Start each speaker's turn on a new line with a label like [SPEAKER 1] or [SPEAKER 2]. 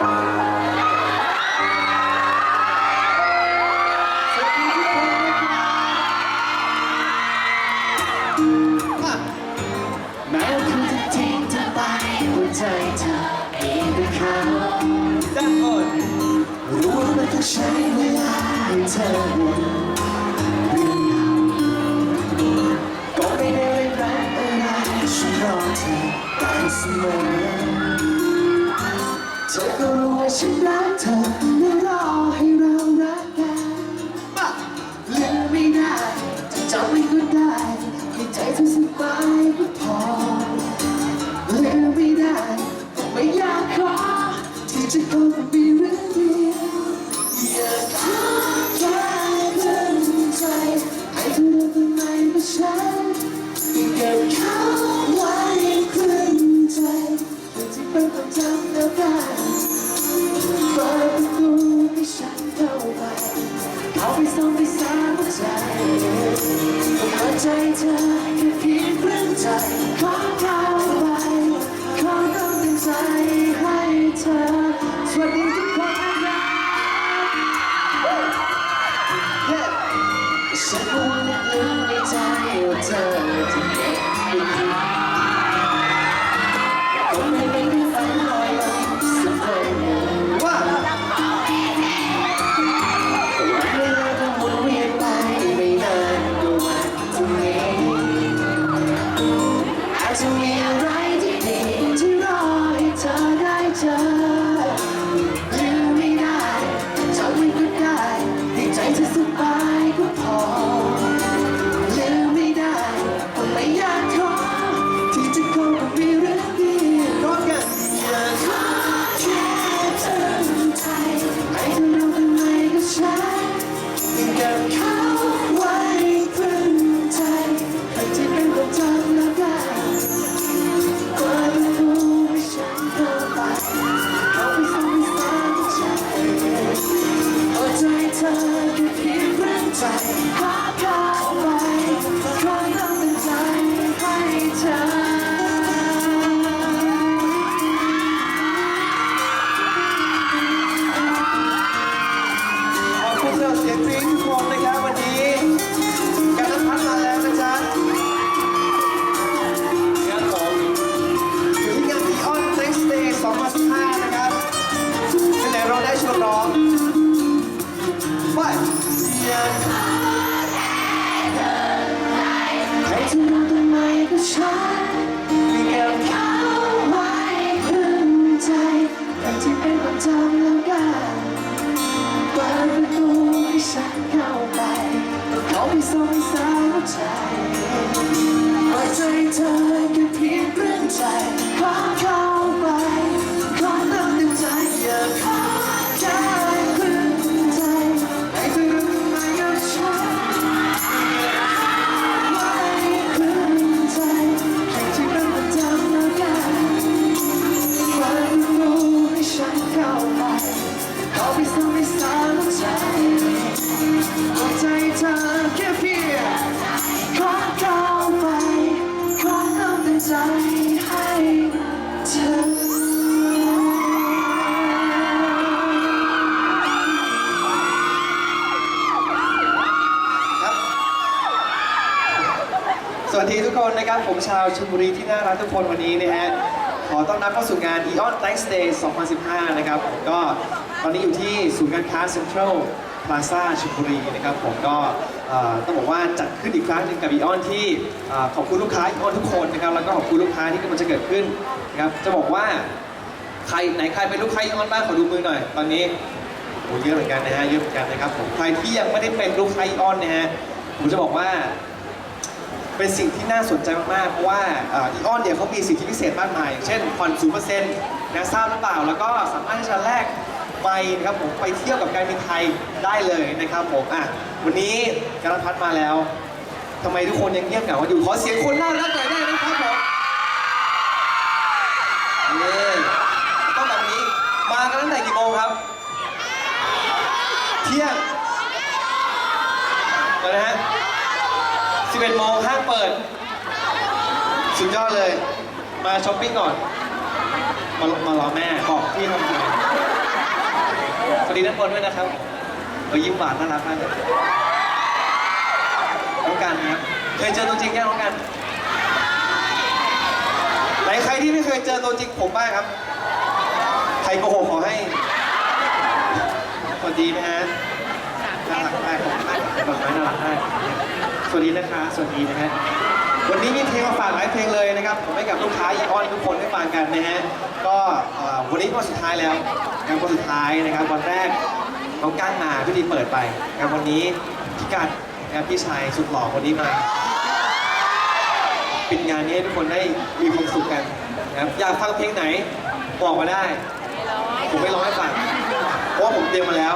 [SPEAKER 1] แม้ว่าคุณจะทิ้งเธอไปหัวใจเธอเองก็เขาด้านบนรู้ว่ามันต้องใช้เวลาให้เธอหม ฉันรักเธอ ไม่สามใจหัวใจเธอแค่เพียงครึ่งใจขอเข้ เสียงกรี๊ดทุกคนนะครั
[SPEAKER 2] บวันนี้
[SPEAKER 1] สองสาวใจหัวใจเธอแค่เพียงเรื่องใจ วัส
[SPEAKER 2] ดีทุกคนนะครับ ผมชาวชลบุรีที่น่ารักทุกคนวันนี้นะฮะขอต้อนรับเข้าสู่งาน Eon Thanks Day 2015 นะครับ ก็ตอนนี้อยู่ที่ศูนย์การค้าเซ็นทรัลพลาซ่าชลบุรีนะครับ ผมก็ต้องบอกว่าจัดขึ้นอีกครั้งหนึ่งกับ Eon ที่ขอบคุณลูกค้า Eon ทุกคนนะครับ แล้วก็ขอบคุณลูกค้าที่กำลังจะเกิดขึ้นนะครับ จะบอกว่าใครไหนใครเป็นลูกค้า Eon บ้างขอดูมือหน่อย ตอนนี้โอ้เยอะเหมือนกันนะฮะเยอะเหมือนกันนะครับผมใครที่ยังไม่ได้เป็นลูกค้า Eon นะฮะผมจะบอกว่า เป็นสิ่งที่น่าสนใจมากๆ เพราะว่าอีออนเนี่ยเขามีสิทธิพิเศษมากมายเช่นผ่อนศูนย์เปอร์เซ็นต์นะทราบหรือเปล่า แล้วก็สามารถที่จะแลกไปนะครับผมไปเที่ยวกับการบินไทยได้เลยนะครับผมอะวันนี้การพัดมาแล้วทำไมทุกคนยังเงียบเหงาอยู่ขอเสียงคนน่ารักหน่อยได้ไหมครับผมนี่ต้องแบบนี้มากันตั้งแต่กี่โมงครับ เที่ยงไปนะฮะ 11โมงห้างเปิด สุดยอดเลย มาช้อปปิ้งก่อน มามารอแม่บอกพี่ทำไงดีด้านบนด้วยนะครับเออยิ้มหวานน่ารักมากเลยน้องกันครับเคยเจอตัวจริงยังน้องกันไหนใครที่ไม่เคยเจอตัวจริงผมบ้างครับ ใครโกหกขอให้สวัสดีนะฮะน่ารักมากผมมากดอกไม้น่ารักมาก สวัสดีนะคะ สวัสดีนะฮะ วันนี้มีเพลงมาฝากหลายเพลงเลยนะครับ ผมให้กับลูกค้าอีออนทุกคนได้ฟังกันนะฮะ ก็วันนี้วันสุดท้ายแล้วงานวันสุดท้ายนะครับ วันแรกน้องก้างมาพี่ดีเปิดไปงานวันนี้พี่กัดนะครับพี่ชายสุดหล่อคนนี้มาปิดงานนี้ให้ทุกคนได้มีความสุขกันนะครับอยากฟังเพลงไหนบอกมาได้ ผมไม่ร้องให้ฟังเพราะว่าผมเตรียมมาแล้ว